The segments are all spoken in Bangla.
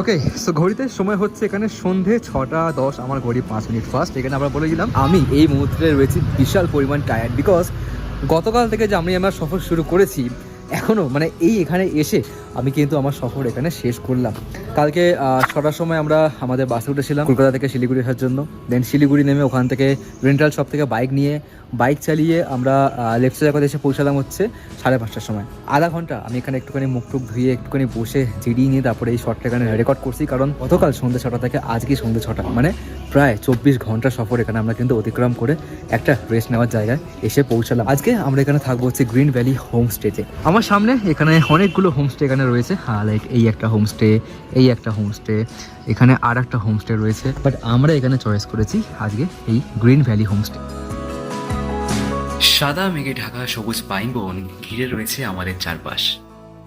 ওকে সো ঘড়িতে সময় হচ্ছে এখানে সন্ধে ছটা দশ, আমার ঘড়ি পাঁচ মিনিট ফার্স্ট এখানে আমরা বলে দিলাম, আমি এই মুহূর্তে রয়েছি বিশাল পরিমাণ টায়ার্ড বিকজ গতকাল থেকে যে আমি আমার সফর শুরু করেছি এখনও মানে এই এখানে এসে আমি কিন্তু আমার সফর এখানে শেষ করলাম। কালকে ছটার সময় আমরা আমাদের বাসে উঠেছিলাম কলকাতা থেকে শিলিগুড়ি আসার জন্য। দেন শিলিগুড়ি নেমে ওখান থেকে রেন্টাল শপ থেকে বাইক নিয়ে বাইক চালিয়ে আমরা লেফট জায়গাতে এসে পৌঁছালাম হচ্ছে সাড়ে পাঁচটার সময়। আধা ঘণ্টা আমি এখানে একটুখানি মুখ টুক ধুয়ে একটুখানি বসে জিরিয়ে নিয়ে তারপরে এই শটটা এখানে রেকর্ড করছি। কারণ গতকাল সন্ধ্যে ছটা থেকে আজকে সন্ধ্যে ছটা। মানে প্রায় চব্বিশ ঘণ্টা সফর এখানে আমরা কিন্তু অতিক্রম করে একটা রেস্ট নেওয়ার জায়গায় এসে পৌঁছালাম। আজকে আমরা এখানে থাকব হচ্ছে গ্রিন ভ্যালি হোমস্টেতে আমার সামনে এখানে অনেকগুলো হোমস্টে এখানে রয়েছে। হ্যাঁ লাইক এই একটা হোমস্টে এই একটা হোমস্টে এখানে আর একটা হোমস্টে রয়েছে। বাট আমরা এখানে চয়েস করেছি আজকে এই গ্রিন ভ্যালি হোমস্টে সাদা মেঘে ঢাকা সবুজ পাইন বন ঘিরে রয়েছে আমাদের চারপাশ।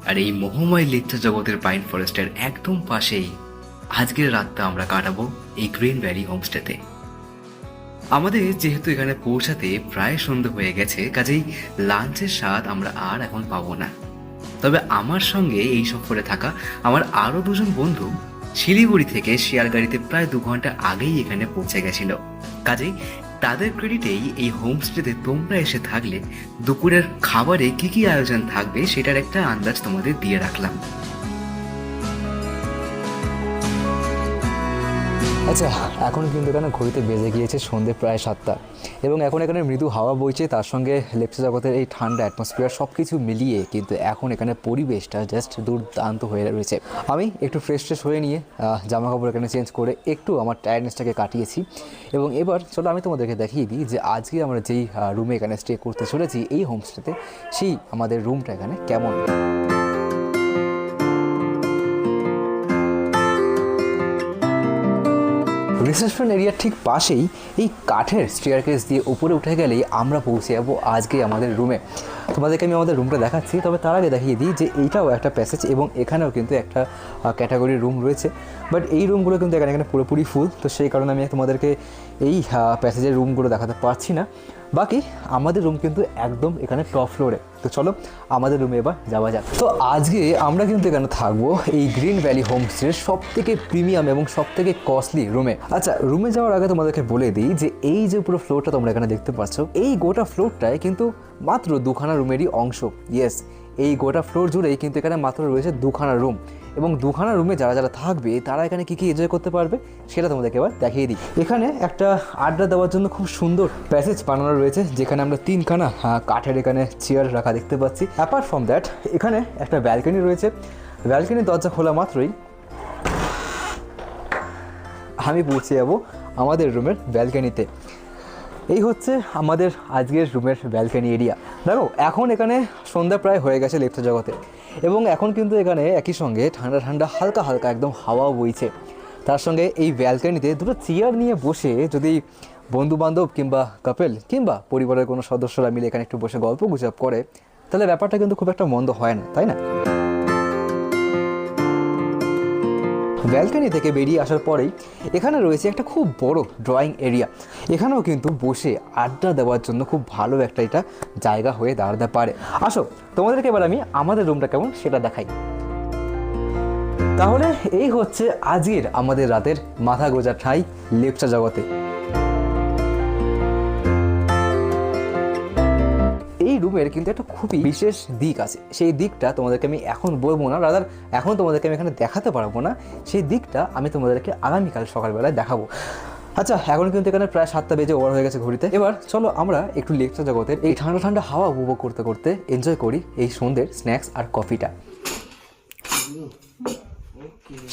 আর এই মোহময় লিপ্ত জগতের পাইন ফরেস্টের একদম পাশেই আজকের রাতটা আমরা কাটাবো এই গ্রিন ভ্যালি হোমস্টেতে। আমাদের যেহেতু এখানে পৌঁছাতে প্রায় সন্ধে হয়ে গেছে, কাজেই লাঞ্চের স্বাদ আমরা আর এখন পাবো না। তবে আমার সঙ্গে এই সফরে থাকা আমার আরও দুজন বন্ধু শিলিগুড়ি থেকে শেয়ার গাড়িতে প্রায় দু ঘণ্টা আগেই এখানে পৌঁছে গেছিল। কাজেই তাদের ক্রেডিটেই এই হোমস্টেতে তোমরা এসে থাকলে দুপুরের খাবারে কি কি আয়োজন থাকবে সেটার একটা আন্দাজ তোমাদের দিয়ে রাখলাম। আচ্ছা এখন কিন্তু এখানে ঘড়িতে বেজে গিয়েছে সন্ধে প্রায় সাতটা? এবং এখন এখানে মৃদু হাওয়া বইছে, তার সঙ্গে লেপসা জগতের এই ঠান্ডা অ্যাটমসফিয়ার সব কিছু মিলিয়ে কিন্তু এখন এখানে পরিবেশটা জাস্ট দুর্দান্ত হয়ে রয়েছে। আমি একটু ফ্রেশ ফ্রেশ হয়ে নিয়ে জামা কাপড় এখানে চেঞ্জ করে একটু আমার টায়ার্ডনেসটাকে কাটিয়েছি। এবং এবার চলো আমি তোমাদেরকে দেখিয়ে দিই যে আজকে আমরা যেই রুমে এখানে স্টে করতে চলেছি, এই হোমস্টেতে সেই আমাদের রুমটা এখানে কেমন? রিসেপশন এরিয়ার ঠিক পাশেই এই কাঠের স্টেয়ারকেস দিয়ে উপরে উঠে গেলেই আমরা পৌঁছে যাব আজকে আমাদের রুমে তোমাদেরকে আমি আমাদের রুমটা দেখাচ্ছি, তবে তার আগে দেখিয়ে দিই যে এইটাও একটা প্যাসেজ এবং এখানেও কিন্তু একটা ক্যাটাগরির রুম রয়েছে। বাট এই রুমগুলো কিন্তু এখানে এখানে পুরোপুরি ফুল তো সেই কারণে আমি তোমাদেরকে এই প্যাসেজের রুমগুলো দেখাতে পারছি না। বাকি আমাদের রুম কিন্তু একদম এখানে টপ ফ্লোরে তো চলো আমাদের রুমে এবার যাওয়া যাক। তো আজকে আমরা কিন্তু এখানে থাকব এই গ্রিন ভ্যালি হোমস্টের সব থেকে প্রিমিয়াম এবং সব থেকে কস্টলি রুমে আচ্ছা রুমে যাওয়ার আগে তোমাদেরকে বলে দিই যে এই যে পুরো ফ্লোরটা তোমরা এখানে দেখতে পাচ্ছ, এই গোটা ফ্লোরটায় কিন্তু মাত্র দুখানা রুমেরই অংশ। ইয়েস এই গোটা ফ্লোর জুড়েই কিন্তু এখানে মাত্র রয়েছে দুখানা রুম এবং দুখানা রুমে যারা যারা থাকবে, তারা এখানে কী কী এনজয় করতে পারবে, সেটা তোমাদেরকে এবার দেখিয়ে দিই। এখানে একটা আড্ডা দেওয়ার জন্য খুব সুন্দর প্যাসেজ বানানো রয়েছে, যেখানে আমরা তিনখানা কাঠের এখানে চেয়ার রাখা দেখতে পাচ্ছি। অ্যাপার্ট ফ্রম দ্যাট এখানে একটা ব্যালকনি রয়েছে। ব্যালকনির দরজা খোলা মাত্রই আমি পৌঁছে যাব আমাদের রুমের ব্যালকনিতে এই হচ্ছে আমাদের আজকের রুমের ব্যালকনি এরিয়া দেখো, এখন এখানে সন্ধ্যা প্রায় হয়ে গেছে লেপ্ত জগতে। এবং এখন কিন্তু এখানে একই সঙ্গে ঠান্ডা ঠান্ডা, হালকা হালকা একদম হাওয়া বইছে। তার সঙ্গে এই ব্যালকানিতে দুটো চেয়ার নিয়ে বসে যদি বন্ধু বান্ধব কিংবা কাপেল কিংবা পরিবারের কোনো সদস্যরা মিলে এখানে একটু বসে গল্প গুজব করে, তাহলে ব্যাপারটা কিন্তু খুব একটা মন্দ হয় না, তাই না? ব্যালকনি থেকে বেরিয়ে আসার পরেই এখানে রয়েছে একটা খুব বড় ড্রয়িং এরিয়া। এখানেও কিন্তু বসে আড্ডা দেওয়ার জন্য খুব ভালো একটা এটা জায়গা হয়ে দাঁড়াতে পারে। আসো, তোমাদেরকে এবার আমি আমাদের রুমটা কেমন সেটা দেখাই। তাহলে এই হচ্ছে আজকের আমাদের রাতের মাথা গোজা ঠাই লেপচা জগতে। রুমের কিন্তু একটা খুবই বিশেষ দিক আছে। সেই দিকটা তোমাদেরকে আমি এখন বলব না রাদার এখন তোমাদেরকে আমি এখানে দেখাতে পারব না। সেই দিকটা আমি তোমাদেরকে আগামীকাল সকালবেলায় দেখাবো। আচ্ছা এখন কিন্তু এখানে প্রায় সাতটা বেজে ওভার হয়ে গেছে ঘড়িতে। এবার চলো আমরা একটু লেকচার জগতের এই ঠান্ডা ঠান্ডা হাওয়া উপভোগ করতে করতে এনজয় করি এই সন্ধ্যের স্ন্যাক্স আর কফিটা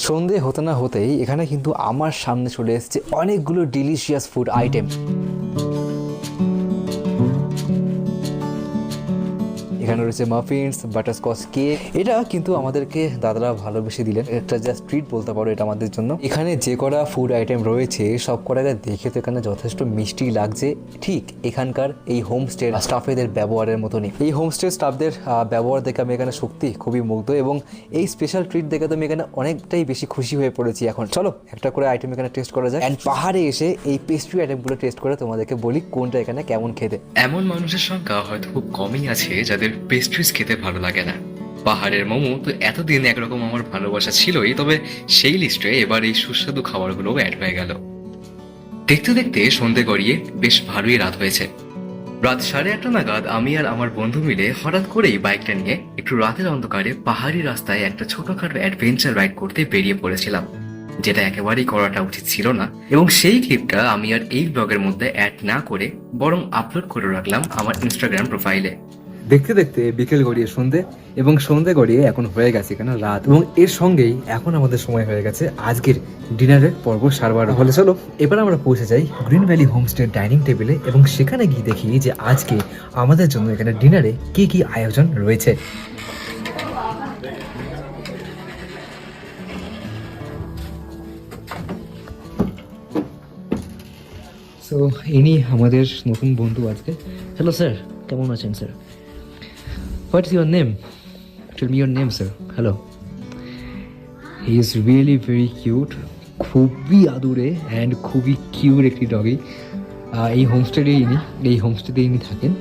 সন্ধে হতে না হতেই এখানে কিন্তু আমার সামনে চলে এসেছে অনেকগুলো ডিলিশিয়াস ফুড আইটেম এখানে রয়েছে মাফিনস বাটারস্কচ কেক এটা কিন্তু আমাদেরকে দাদারা ভালোবেসে দিলেন। একটা জাস্ট ট্রিট বলতে পারো এটা আমাদের জন্য। এখানে যে কটা ফুড আইটেম রয়েছে, সব কটাকে দেখে তো এখানে যথেষ্ট মিষ্টি লাগছে। ঠিক এখানকার এই হোমস্টে স্টাফেদের ব্যবহারের মতনই। এই হোমস্টে স্টাফদের ব্যবহার দেখে আমি এখানে সত্যি খুবই মুগ্ধ এবং এই স্পেশাল ট্রিট দেখে তো আমি এখানে অনেকটাই বেশি খুশি হয়ে পড়েছি এখন। চলো, একটা করে আইটেম এখানে টেস্ট করা যায় অ্যান্ড পাহাড়ে এসে এই পেস্ট্রি আইটেমগুলো টেস্ট করে তোমাদেরকে বলি কোনটা এখানে কেমন খেতে। এমন মানুষের সংখ্যা হয়তো খুব কমই আছে যাদের পেস্ট্রিজ খেতে ভালো লাগে না। পাহাড়ের মোমো তো এতদিন একরকম আমার ভালোবাসা ছিলই, তবে সেই লিস্টে এবার এই সুস্বাদু খাবারগুলো অ্যাড হয়ে গেল। দেখতে দেখতে সন্ধে গড়িয়ে বেশ ভালোই রাত হয়েছে। রাত সাড়ে আটটা নাগাদ আমি আর আমার বন্ধু মিলে হঠাৎ করেই বাইকটা নিয়ে একটু রাতের অন্ধকারে পাহাড়ি রাস্তায় একটা ছোটখাটো অ্যাডভেঞ্চার রাইড করতে বেরিয়ে পড়েছিলাম, যেটা একেবারেই করাটা উচিত ছিল না, এবং সেই ক্লিপটা আমি আর এই ব্লগের মধ্যে অ্যাড না করে বরং আপলোড করে রাখলাম আমার ইনস্টাগ্রাম প্রোফাইলে দেখতে দেখতে বিকেল গড়িয়ে সন্ধে এবং সন্ধে গড়িয়ে এখন হয়ে গেছে কেন রাত এবং এর সঙ্গেই এখন আমাদের সময় হয়ে গেছে আজকের ডিনারের পর্ব সারবার। হলে চলো, এবার আমরা পৌঁছে যাই গ্রিন ভ্যালি হোমস্টে ডাইনিং টেবিলে এবং সেখানে গিয়ে দেখি যে আজকে আমাদের জন্য এখানে ডিনারে কি কি আয়োজন রয়েছে। সো ইনি আমাদের নতুন বন্ধু আজকে। হ্যালো স্যার কেমন আছেন sir what is your name tell me your name sir hello he is really very cute খুবই আদুরে অ্যান্ড খুবই কিউট একটি ডগি এই হোমস্টেডে ইনি, এই হোমস্টেতে ইনি থাকেন।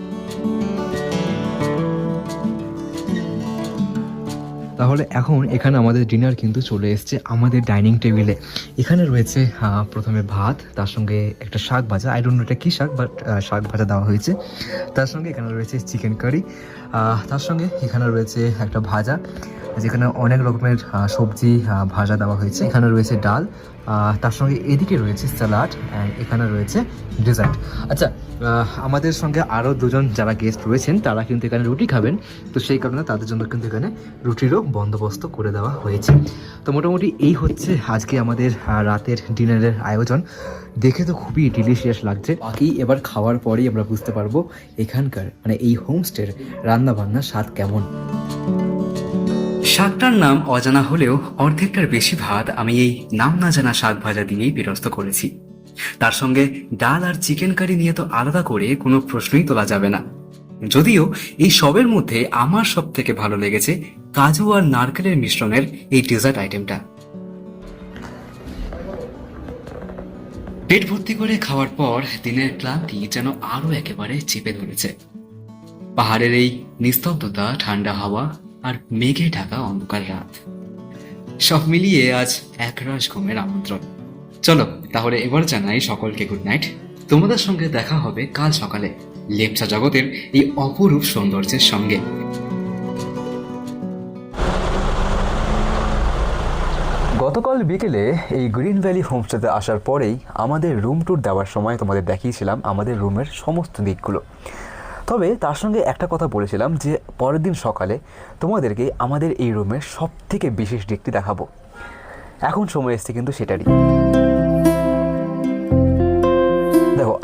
তাহলে এখন এখানে আমাদের ডিনার কিন্তু চলে এসছে আমাদের ডাইনিং টেবিলে এখানে রয়েছে প্রথমে ভাত, তার সঙ্গে একটা শাক ভাজা। আই ডোন্ট নো এটা কী শাক বাট শাক ভাজা দেওয়া হয়েছে। তার সঙ্গে এখানে রয়েছে চিকেন কারি তার সঙ্গে এখানে রয়েছে একটা ভাজা, যেখানে অনেক রকমের সবজি ভাজা দেওয়া হয়েছে। এখানে রয়েছে ডাল তার সঙ্গে এদিকে রয়েছে স্যালাড অ্যান্ড এখানে রয়েছে ডেজার্ট আচ্ছা আমাদের সঙ্গে আরও দুজন যারা গেস্ট রয়েছেন, তারা কিন্তু এখানে রুটি খাবেন। তো সেই কারণে তাদের জন্য কিন্তু এখানে রুটিরও বন্দোবস্ত করে দেওয়া হয়েছে। তো মোটামুটি এই হচ্ছে আজকে আমাদের রাতের ডিনারের আয়োজন। দেখে তো খুবই ডিলিশিয়াস লাগছে। বাকি এবার খাওয়ার পরেই আমরা বুঝতে পারব এখানকার মানে এই হোমস্টের রান্না বান্নার স্বাদ কেমন। শাকটার নাম অজানা হলেও অর্ধেকটার বেশি ভাত আমি এই নাম না জানা শাক ভাজা দিয়েই বিরস্ত করেছি। তার সঙ্গে ডাল আর চিকেন কারি নিয়ে তো আলাদা করে কোনো প্রশ্নই তোলা যাবে না। যদিও এই সবের মধ্যে আমার সব থেকে ভালো লেগেছে কাজু আর নারকেলের মিশ্রণের এই ডেজার্ট আইটেমটা পেট ভর্তি করে খাওয়ার পর দিনের ক্লান্তি যেন আরও একেবারে চেপে ধরেছে। পাহাড়ের এই নিস্তব্ধতা, ঠান্ডা হাওয়া আর মেঘে ঢাকা অন্ধকার রাত। সব মিলিয়ে আজ একরাশ ঘুমের আমন্ত্রণ। চলো, তাহলে এবার জানাই সকলকে গুড নাইট তোমাদের সঙ্গে দেখা হবে কাল সকালে লেপচা জগতের এই অপরূপ সৌন্দর্যের সঙ্গে। গতকাল বিকেলে এই গ্রিন ভ্যালি হোমস্টেতে আসার পরেই আমাদের রুম ট্যুর দেওয়ার সময় তোমাদের দেখিয়েছিলাম আমাদের রুমের সমস্ত দিকগুলো। তবে তার সঙ্গে একটা কথা বলেছিলাম যে পরের দিন সকালে তোমাদেরকে আমাদের এই রুমের সব থেকে বিশেষ দিকটি দেখাবো। এখন সময় এসছে কিন্তু সেটারই।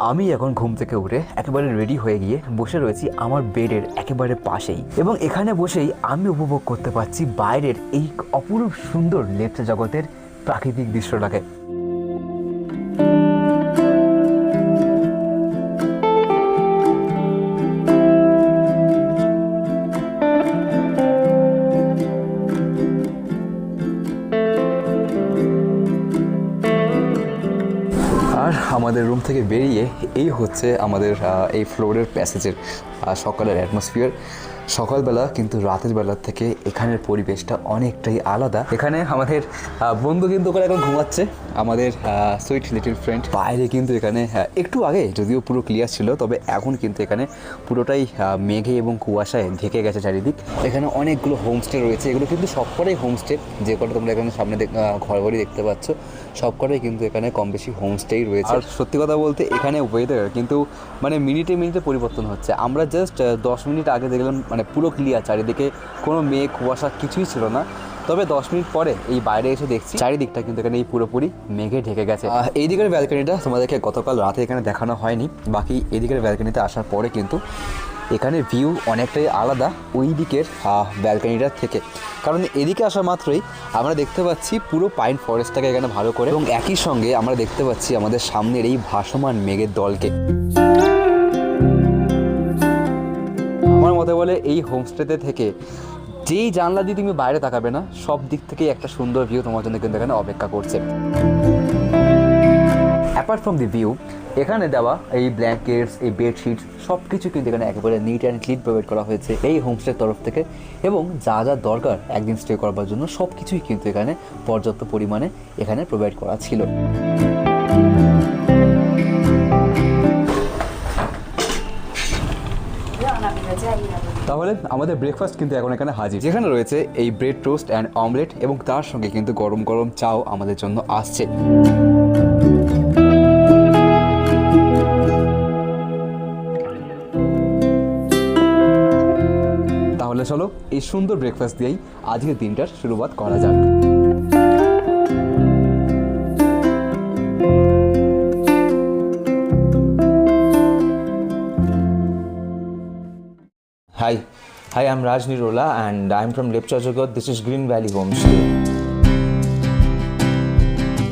আমি এখন ঘুম থেকে উঠে একেবারে রেডি হয়ে গিয়ে বসে রয়েছি আমার বেডের একেবারে পাশেই। এবং এখানে বসেই আমি উপভোগ করতে পারছি বাইরের এই অপরূপ সুন্দর লেপচা জগতের প্রাকৃতিক দৃশ্যটাকে। আমাদের রুম থেকে বেরিয়ে এই হচ্ছে আমাদের এই ফ্লোরের প্যাসেজের সকালের অ্যাটমসফিয়ার সকালবেলা কিন্তু রাতের বেলার থেকে এখানের পরিবেশটা অনেকটাই আলাদা। এখানে আমাদের বন্ধু কিন্তু এখন ঘুমাচ্ছে। আমাদের সুইট লিটিল ফ্রেন্ড বাইরে কিন্তু এখানে একটু আগে যদিও পুরো ক্লিয়ার ছিল তবে এখন কিন্তু এখানে পুরোটাই মেঘে এবং কুয়াশায় ঢেকে গেছে চারিদিক। এখানে অনেকগুলো হোমস্টে রয়েছে এগুলো কিন্তু সবকটাই হোমস্টে যে কটা তোমরা এখানে সামনে দেখ- আহ, ঘর বাড়ি দেখতে পাচ্ছ সবকটাই কিন্তু এখানে কম বেশি হোমস্টেই রয়েছে। আর সত্যি কথা বলতে এখানে ওয়েদার কিন্তু মানে মিনিটে মিনিটে পরিবর্তন হচ্ছে। আমরা জাস্ট দশ মিনিট আগে দেখলাম মানে পুরো ক্লিয়ার চারিদিকে কোনো মেঘ কুয়াশা কিছুই ছিল না। তবে দশ মিনিট পরে এই বাইরে এসে দেখছি চারিদিকটা কিন্তু এখানে এই পুরোপুরি মেঘে ঢেকে গেছে। এই দিকের ব্যালকনিটা তোমাদেরকে গতকাল রাতে এখানে দেখানো হয়নি। বাকি এই দিকের ব্যালকনিতে আসার পরে কিন্তু এখানে ভিউ অনেকটাই আলাদা ওই দিকের ব্যালকনিটার থেকে। কারণ এদিকে আসা মাত্রই আমরা দেখতে পাচ্ছি পুরো পাইন ফরেস্টটাকে এখানে ভালো করে এবং একই সঙ্গে আমরা দেখতে পাচ্ছি আমাদের সামনের এই ভাসমান মেঘের দলকে। আমার মতে বলে এই হোমস্টেতে থেকে যেই জানলা দিয়ে তুমি বাইরে তাকাবে না, সব দিক থেকেই একটা সুন্দর ভিউ তোমার জন্য কিন্তু এখানে অপেক্ষা করছে। অ্যাপার্ট ফ্রম দি ভিউ এখানে দেওয়া এই ব্ল্যাঙ্কেটস এই বেডশিট সব কিছু কিন্তু এখানে একেবারে নিট অ্যান্ড ক্লিন প্রোভাইড করা হয়েছে এই হোমস্টের তরফ থেকে এবং যা যা দরকার একদিন স্টে করবার জন্য সব কিছুই কিন্তু এখানে পর্যাপ্ত পরিমাণে এখানে প্রোভাইড করা ছিল। তাহলে আমাদের ব্রেকফাস্ট কিন্তু এখন এখানে হাজির। যেখানে রয়েছে এই ব্রেড টোস্ট অ্যান্ড অমলেট এবং তার সঙ্গে কিন্তু গরম গরম চাও আমাদের জন্য আসছে। তাহলে চলো এই সুন্দর ব্রেকফাস্ট দিয়েই আজকের দিনটার শুরুয়াত করা যাক। I'm Raj Nirola and I'm from Lepchajagat. This is Green Valley Homestay.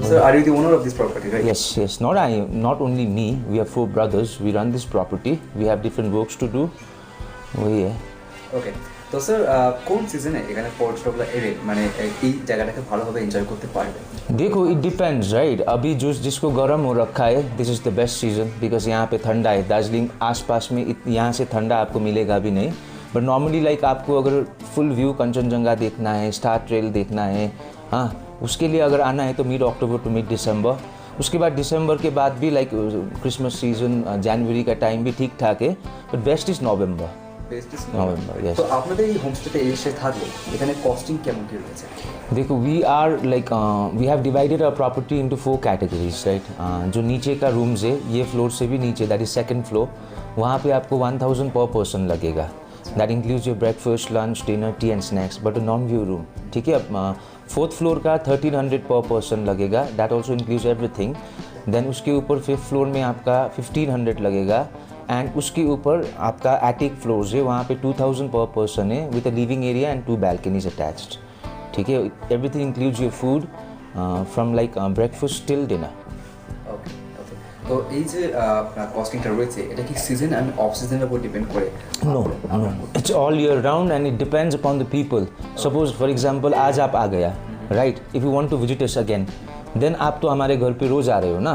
Sir, are you the owner of this property, right? Yes, yes, not I, not only me. We have four brothers. We run this property. We have different works to do. ওই ওকে তো স্যার কোন সিজনে এখানে পর্যটকরা এলে মানে এই জায়গাটাকে ভালোভাবে এনজয় করতে পারবে देखो इट डिपेंड्स राइट अभी जो जिसको गर्म हो रखा है this is the best season because यहाँ पे ठंडा है दार्जिलिंग आसपास में इत- यहाँ से ठंडा आपको मिलेगा भी नहीं बट नॉर्मली लाइक आपको अगर फुल व्यू कंचनजंगा देखना है स्टार ट्रेल देखना है हाँ उसके लिए अगर आना है तो mid October to mid December उसके बाद दिसंबर के बाद भी लाइक क्रिसमस सीजन जनवरी का टाइम भी ठीक ठाक है but best is November best is November, yes. তো আপনাদের এই হোমস্টেতে এসে থাকলে এখানে কস্টিং কেমন কি রয়েছে देखो we are like we have divided our property into four categories right जो नीचे का रूम्स है ये फ्लोर से भी नीचे दैट इज सेकंड फ्लोर वहाँ पे आपको वन थाउजेंड पर पर्सन लगेगा That includes your breakfast lunch dinner tea and snacks but non view room ठीक है फोर्थ फ्लोर का थर्टीन हंड्रेड पर पर्सन लगेगा. That also includes everything then उसके ऊपर फिफ्थ फ्लोर में आपका फिफ्टीन हंड्रेड लगेगा. एंड उसके ऊपर आपका एटिक फ्लोर्स है. वहाँ पे टू थाउज़ेंड पर पर्सन है with a living area and two balconies attached ठीक है everything includes your food from like breakfast till dinner তো এই যে আহ, আপনার কস্টিংটা রয়েছে এটা কি সিজন অ্যান্ড অফ সিজনের উপর ডিপেন্ড করে No, no. It's all year round and it depends upon the people. Suppose, for example, आज आप आ गया, right? If you want to visit us again, then आप तो हमारे घर पे रोज आ रहे हो ना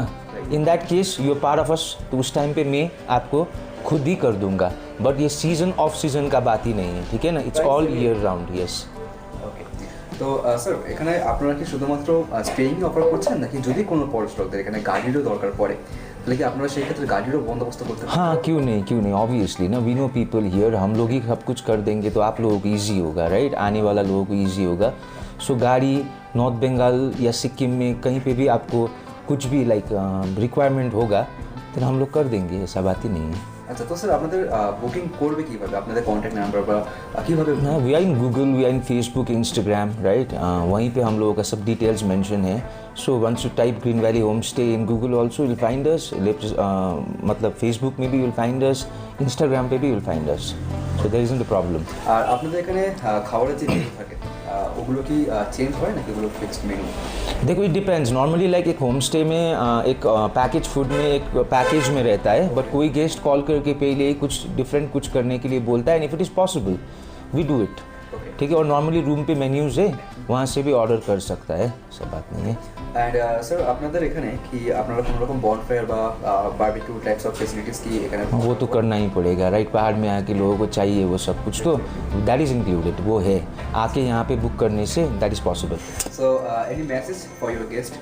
in that case you part of us तो उस टाइम पे मैं आपको खुद ही कर दूंगा बट ये सीजन ऑफ सीजन का बात ही नहीं है ठीक है ना it's all year round yes okay তো স্যার এখানে আপনারা কি শুধুমাত্র স্টেইং অফার করছেন নাকি যদি কোনো পর্যটকদের এখানে গাড়িরও দরকার পড়ে তাহলে কি আপনারা সেই ক্ষেত্রে গাড়িরও বন্দোবস্ত করতে পারেন हाँ क्यों नहीं क्यों नहीं ऑब्वियसली ना वी नो पीपल हियर हम लोग ही सब कुछ कर देंगे तो आप लोगों को ईजी होगा राइट आने वाला लोगों को ईजी होगा सो गाड़ी नॉर्थ बंगाल या सिक्किम में कहीं पे भी आपको कुछ भी लाइक रिक्वायरमेंट होगा तो हम लोग कर देंगे ऐसा बात ही नहीं है আচ্ছা তো স্যার আপনাদের বুকিং করবে কিভাবে আপনাদের কন্ট্যাক্ট নাম্বার বা আহ, কিভাবে हाँ we are in Google we are in Facebook Instagram right वहीं पे हम लोगों का सब डिटेल्स मेंशन है so once you type green valley home stay in Google also will find us मतलब फेसबुक में भी विल फाइंड अस इंस्टाग्राम पे भी will find us so there is the problem আর আপনাদের এখানে আহ, খাবারের যে মেনু থাকে আহ, ওগুলো কি চেঞ্জ হয় নাকি ওগুলো ফিক্সড মেনু देखो इट डिपेंड्स नॉर्मली लाइक एक होम स्टे में अ, एक पैकेज फूड में एक पैकेज में रहता है बट कोई गेस्ट कॉल करके पहले ही कुछ डिफरेंट कुछ करने के लिए बोलता है and if it is possible we do it Okay. ठीक है और नॉर्मली रूम पे मेन्यूज़ है वहाँ से भी ऑर्डर कर सकता है सब बात नहीं है অ্যান্ড স্যার আপনাদের এখানে কি আপনারা কোনো রকম বনফায়ার বা বারবিকিউ টাইপস অফ ফেসিলিটিস কি এখানে वो तो करना ही पड़ेगा राइट पहाड़ में आके लोगों को चाहिए वो सब कुछ तो दैट इज़ इंक्लूडेड वो है आके यहाँ पे बुक करने से that is possible so any message for your guest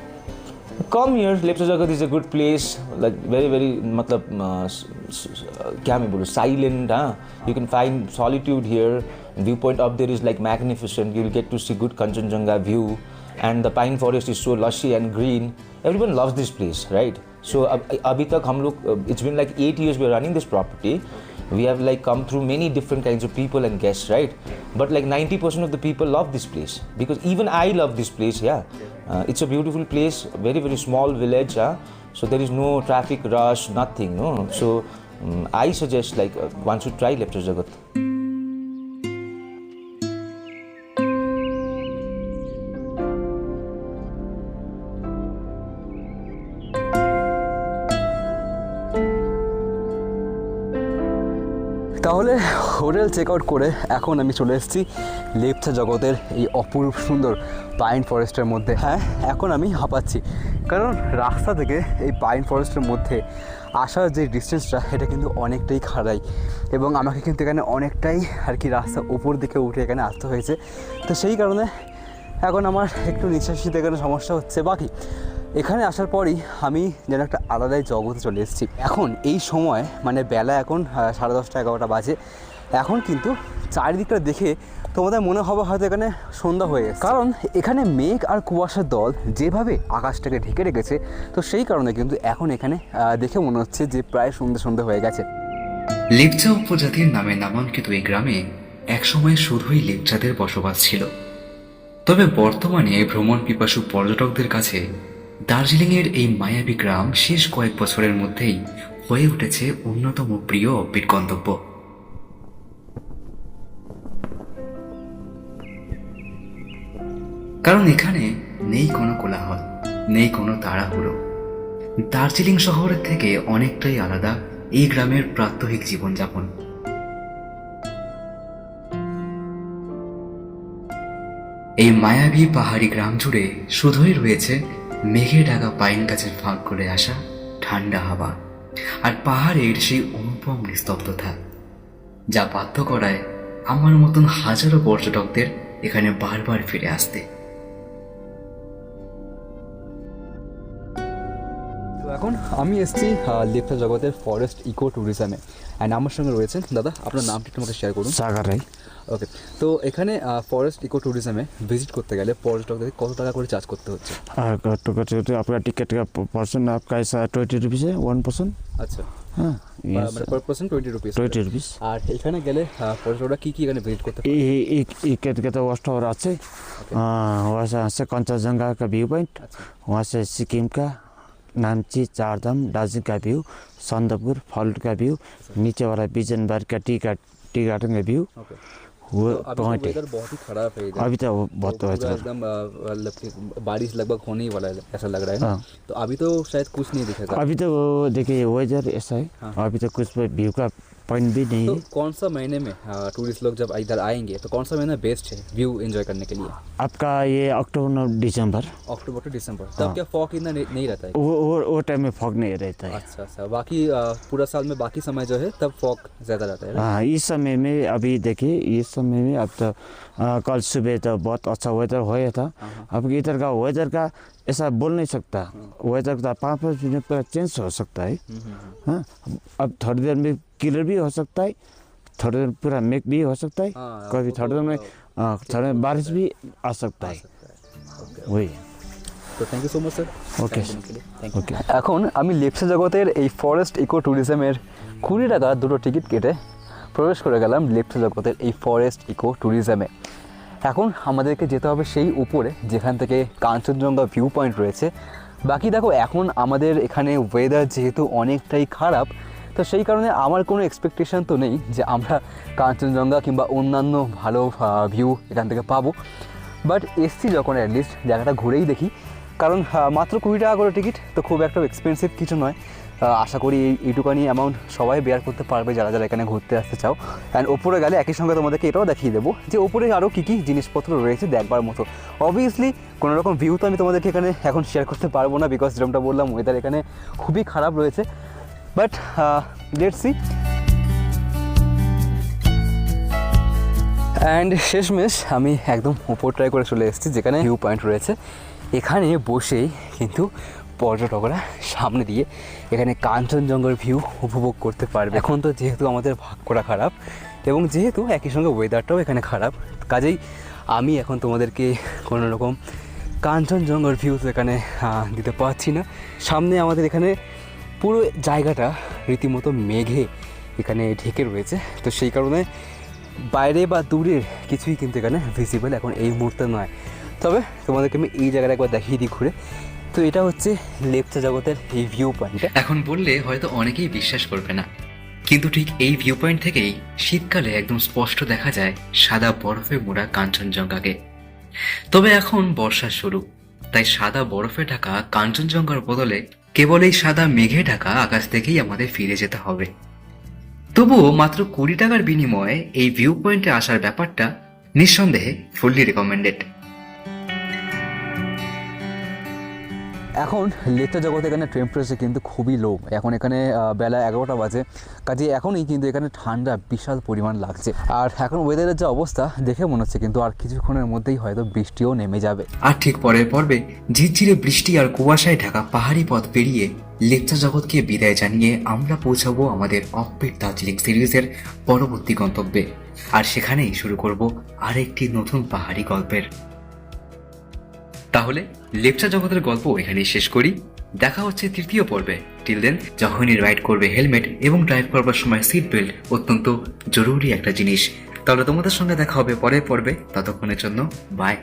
come here Lepcha Jagat is a good place like very very मतलब uh, स- स- क्या मैं बोलूँ साइलेंट हाँ you can find solitude here viewpoint up there is like magnificent. You'll get to see good kanchenjunga view. And the pine forest is so lushy and green. Everyone loves this place right? So abhi tak hum log uh, it's been like 8 years we're running this property. We have like come through many different kinds of people and guests right? But like 90% of the people love this place. Because even i love this place yeah. Uh, it's a beautiful place very very small village huh? so there is no traffic rush nothing no. So um, i suggest like uh, one should try lepcha jagat hotel check out করে এখন আমি চলে এসেছি লেপচা জগতের এই অপূর্ব সুন্দর পাইন ফরেস্টের মধ্যে। হ্যাঁ এখন আমি হাঁপাচ্ছি। কারণ রাস্তা থেকে এই পাইন ফরেস্টের মধ্যে আসার যে ডিস্টেন্সটা এটা কিন্তু অনেকটাই খাড়াই। এবং আমাকে কিন্তু এখানে অনেকটাই আর কি রাস্তা উপর দিকে উঠে এখানে আসতে হয়েছে। তো সেই কারণে এখন আমার একটু নিঃশ্বাস নিতে এখানে সমস্যা হচ্ছে। বাকি, এখানে আসার পরই আমি যেন একটা আলাদাই জগতে চলে এসেছি। এখন এই সময় মানে বেলা এখন সাড়ে দশটা, এগারোটা বাজে। এখন কিন্তু চারিদিকটা দেখে তোমাদের মনে হবে হয়তো এখানে সন্ধ্যা হয়ে গেছে। কারণ এখানে মেঘ আর কুয়াশার দল যেভাবে আকাশটাকে ঢেকে রেখেছে, তো সেই কারণে কিন্তু এখন এখানে দেখে মনে হচ্ছে যে প্রায় সন্ধ্যে সন্ধ্যে হয়ে গেছে। লেপচা উপজাতির নামে নামাঙ্কিত এই গ্রামে একসময় শুধুই লেপচাদের বসবাস ছিল। তবে বর্তমানে ভ্রমণ পিপাসু পর্যটকদের কাছে দার্জিলিংয়ের এই মায়াবী গ্রাম শেষ কয়েক বছরের মধ্যেই হয়ে উঠেছে অন্যতম প্রিয় অব্বির গন্তব্য কারণ এখানে নেই কোনো কোলাহল, নেই কোনো তাড়াহুড়ো। দার্জিলিং শহরের থেকে অনেকটাই আলাদা এই গ্রামের প্রাত্যহিক জীবনযাপন। এই মায়াবী পাহাড়ি গ্রাম জুড়ে শুধুই রয়েছে মেঘে ঢাকা পাইন গাছের ফাঁক করে আসা ঠান্ডা হাওয়া আর পাহাড়ের সেই অনুপম নিস্তব্ধতা, যা বাধ্য করায় আমার মতন হাজারো পর্যটকদের এখানে বারবার ফিরে আসতে। এখন আমি এসেছি লেপচা জগতের ফরেস্ট ইকো ট্যুরিজমে অ্যান্ড আমার সঙ্গে রয়েছেন দাদা আপনার নামটা একটু আমাকে শেয়ার করুন सागर राई ওকে তো এখানে ফরেস্ট ইকো ট্যুরিজমে ভিজিট করতে গেলে পর্যটকদের কত টাকা করে চার্জ করতে হচ্ছে और टिकट तो आपका टिकट का पर्सन आपका ऐसा ट्वेंटी रुपीज़ है वन पर्सन আচ্ছা हाँ বা- মানে per person twenty rupees twenty rupees আর এখানে গেলে আহ, পর্যটকরা কী কী এখানে ভিজিট করতে পারে एक के तो वास्ट और अच्छे वहाँ से यहाँ से कंचनजंगा का व्यू पॉइंट अच्छा वहाँ से सिक्किम का नामची चारधाम दार्जिलिंग का व्यू सन्दकपुर फल्ट का भ्यू नीचे वाला बिजनबार का टी का टी गार्डन का व्यू वो तो पॉइंट है बहुत ही खराब है अभी तो बहुत तो एकदम बारिश लगभग होने ही वाला है ऐसा लग रहा है हाँ। तो अभी तो शायद कुछ नहीं दिखेगा। अभी तो देखिए वेदर ऐसा हाँ। है। अभी तो कुछ व्यू का पॉइंट भी नहीं तो कौन सा महीने में टूरिस्ट लोग जब इधर आएँगे तो कौन सा महीना बेस्ट है व्यू एंजॉय करने के लिए? आपका ये अक्टूबर दिसंबर अक्टूबर टू दिसंबर तब क्या फॉग इतना नहीं, रहता है? वो वो वो टाइम में फॉग नहीं रहता है। अच्छा अच्छा बाकी पूरा साल में बाकी समय जो है तब फॉग ज़्यादा रहता है हाँ इस समय में अभी देखिए इस समय में अब तो कल सुबह तो बहुत अच्छा वेदर होया था। अब इधर का वेदर का ऐसा बोल नहीं सकता। वेदर का पाँच पाँच मिनट पर चेंज हो सकता है। हम्म, हम्म, हम्म। हाँ अब थोड़ी देर में क्लियर भी हो सकता है थोड़ी देर पूरा मेघ भी हो सकता है हाँ, कभी वो थोड़ी तो, देर में हाँ, थोड़ी देर में बारिश भी आ सकता है वही তো thank you so much sir Okay. Thank you okay এখন আমি লেপসা জগতের এই ফরেস্ট ইকো ট্যুরিজমের কুড়ি টাকা দুটো টিকিট কেটে প্রবেশ করে গেলাম লেপসা জগতের এই ফরেস্ট ইকো ট্যুরিজমে এখন আমাদেরকে যেতে হবে সেই উপরে যেখান থেকে কাঞ্চনজঙ্ঘা ভিউ পয়েন্ট রয়েছে বাকি দেখো এখন আমাদের এখানে ওয়েদার যেহেতু অনেকটাই খারাপ তো সেই কারণে আমার কোনো এক্সপেকটেশন তো নেই যে আমরা কাঞ্চনজঙ্ঘা কিংবা অন্যান্য ভালো ভিউ এখান থেকে পাবো। বাট এসছি যখন অ্যাটলিস্ট জায়গাটা ঘুরেই দেখি। কারণ মাত্র কুড়ি টাকা করে টিকিট তো খুব একটা এক্সপেন্সিভ কিছু নয়। আশা করি এই, এইটুকানি অ্যামাউন্ট সবাই বেয়ার করতে পারবে যারা যারা এখানে ঘুরতে আসতে চাও। অ্যান্ড ওপরে গেলে একই সঙ্গে তোমাদেরকে এটাও দেখিয়ে দেবো যে ওপরে আরও কী কী জিনিসপত্র রয়েছে দেখবার মতো। অবভিয়াসলি কোনো রকম ভিউ তো আমি তোমাদেরকে এখানে এখন শেয়ার করতে পারব না বিকজ যেরকমটা বললাম ওয়েদার এখানে খুবই খারাপ রয়েছে। বাট লেট সি অ্যান্ড শেষমেশ আমি একদম উপর ট্রাই করে চলে এসেছি, যেখানে ভিউ পয়েন্ট রয়েছে। এখানে বসেই কিন্তু পর্যটকরা সামনে দিয়ে এখানে কাঞ্চনজঙ্ঘার ভিউ উপভোগ করতে পারবে। এখন তো যেহেতু আমাদের ভাগ করা খারাপ, এবং যেহেতু একই সঙ্গে ওয়েদারটাও এখানে খারাপ, কাজেই আমি এখন তোমাদেরকে কোনো রকম কাঞ্চনজঙ্ঘার ভিউ তো এখানে দিতে পারছি না। সামনে আমাদের এখানে পুরো জায়গাটা রীতিমতো মেঘে এখানে ঢেকে রয়েছে। তো সেই কারণে বাইরে বা দূরের কিছুই কিন্তু এখানে ভিজিবল এখন এই মুহূর্তে নয়। তবে তোমাদেরকে আমি এই জায়গাটা একবার দেখিয়ে দিই ঘুরে। তো এটা হচ্ছে লেপচা জগতের এই ভিউ পয়েন্টটা এখন বললে হয়তো অনেকেই বিশ্বাস করবে না। কিন্তু ঠিক এই ভিউ পয়েন্ট থেকেই শীতকালে একদম স্পষ্ট দেখা যায় সাদা বরফে মোড়া কাঞ্চনজঙ্ঘাকে। তবে এখন বর্ষার শুরু, তাই সাদা বরফে ঢাকা কাঞ্চনজঙ্ঘার বদলে কেবল এই সাদা মেঘে ঢাকা আকাশ থেকেই আমাদের ফিরে যেতে হবে। তবুও মাত্র কুড়ি টাকার বিনিময়ে এই ভিউ পয়েন্টে আসার ব্যাপারটা নিঃসন্দেহে ফুললি রেকমেন্ডেড এখন লেকটা জগতে এখানে টেম্পারেচার কিন্তু খুবই লো এখন এখানে বেলা এগারোটা বাজে। কাজে এখনই কিন্তু এখানে ঠান্ডা বিশাল পরিমাণ লাগছে। আর এখন ওয়েদারের যে অবস্থা, দেখে মনে হচ্ছে কিন্তু আর কিছুক্ষণের মধ্যেই হয়তো বৃষ্টিও নেমে যাবে। আর ঠিক পরের পর্বে ঝিরঝিরে বৃষ্টি আর কুয়াশায় ঢাকা পাহাড়ি পথ পেরিয়ে লেকচা জগৎকে বিদায় জানিয়ে আমরা পৌঁছাবো আমাদের অফবিট দার্জিলিং সিরিজের পরবর্তী গন্তব্যে। আর সেখানেই শুরু করব আরেকটি নতুন পাহাড়ি গল্পের। তাহলে লেপচা জগতের গল্প এখানেই শেষ করি। দেখা হচ্ছে তৃতীয় পর্বে। টিল দেন যখনই রাইড করবে হেলমেট এবং ড্রাইভ করবার সময় সিট বেল্ট অত্যন্ত জরুরি একটা জিনিস। তাহলে তোমাদের সঙ্গে দেখা হবে পরের পর্বে। ততক্ষণের জন্য বাই